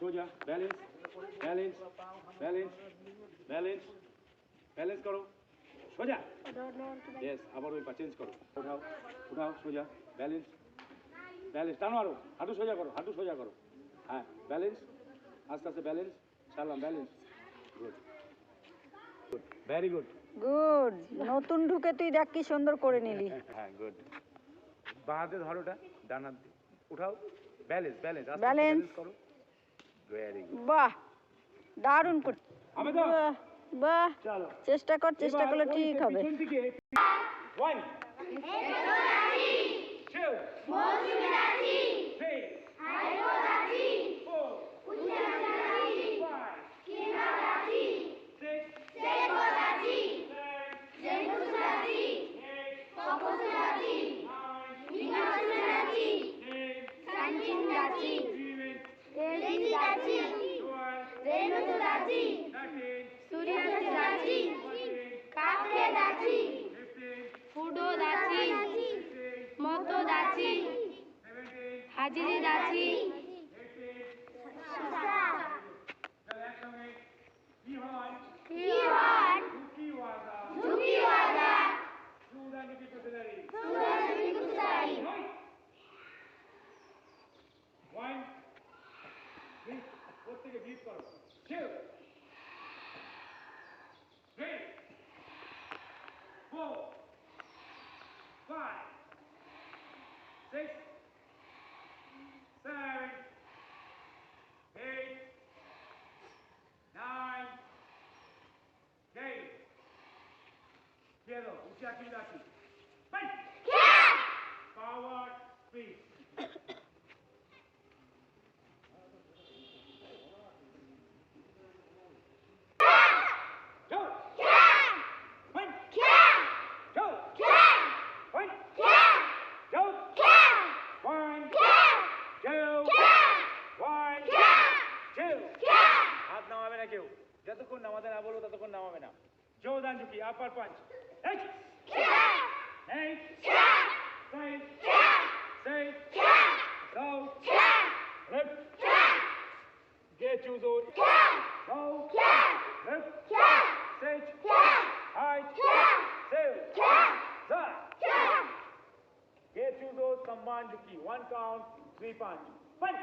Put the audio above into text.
সোজা balance balance balance balance balance করো। সোজা। ইয়েস আবার ওই পা চেঞ্জ করো। উঠাও উঠাও সোজা ব্যালেন্স ব্যালেন্স টানো আরও। হাঁটু সোজা করো হাঁটু সোজা করো। হ্যাঁ ব্যালেন্স আস্তে আস্তে ব্যালেন্স ছাড়লাম balance good good very good good নতুন ঢুকে তুই দেখ কি সুন্দর করে নিলি। হ্যাঁ গুড বাঁ হাতে ধরোটা ডান হাত। দিয়ে। উঠাও ব্যালেন্স ব্যালেন্স. ব্যালেন্স করো। বাহ দারুণ বাহ চেষ্টা কর চেষ্টা করলে ঠিক হবে। Thank you. 13, 14, 13, কাপড়ে দাচি ফুডো দাচি মতো দাচি হাজিরি দাচি One, three, four, take a deep breath. Two. four, five, six, seven, eight, nine, ten. Zero. Ushaki Laki. Fight! Yeah! Forward, speed. যতক্ষণ নামাতে না বলবো ততক্ষণ নামাবে না জোরদান ঝুঁকি আপার পাঞ্চ এই এই সেই সেই go lift get you those go lift sit height sail that get you those combined ঝুঁকি one count three punch punch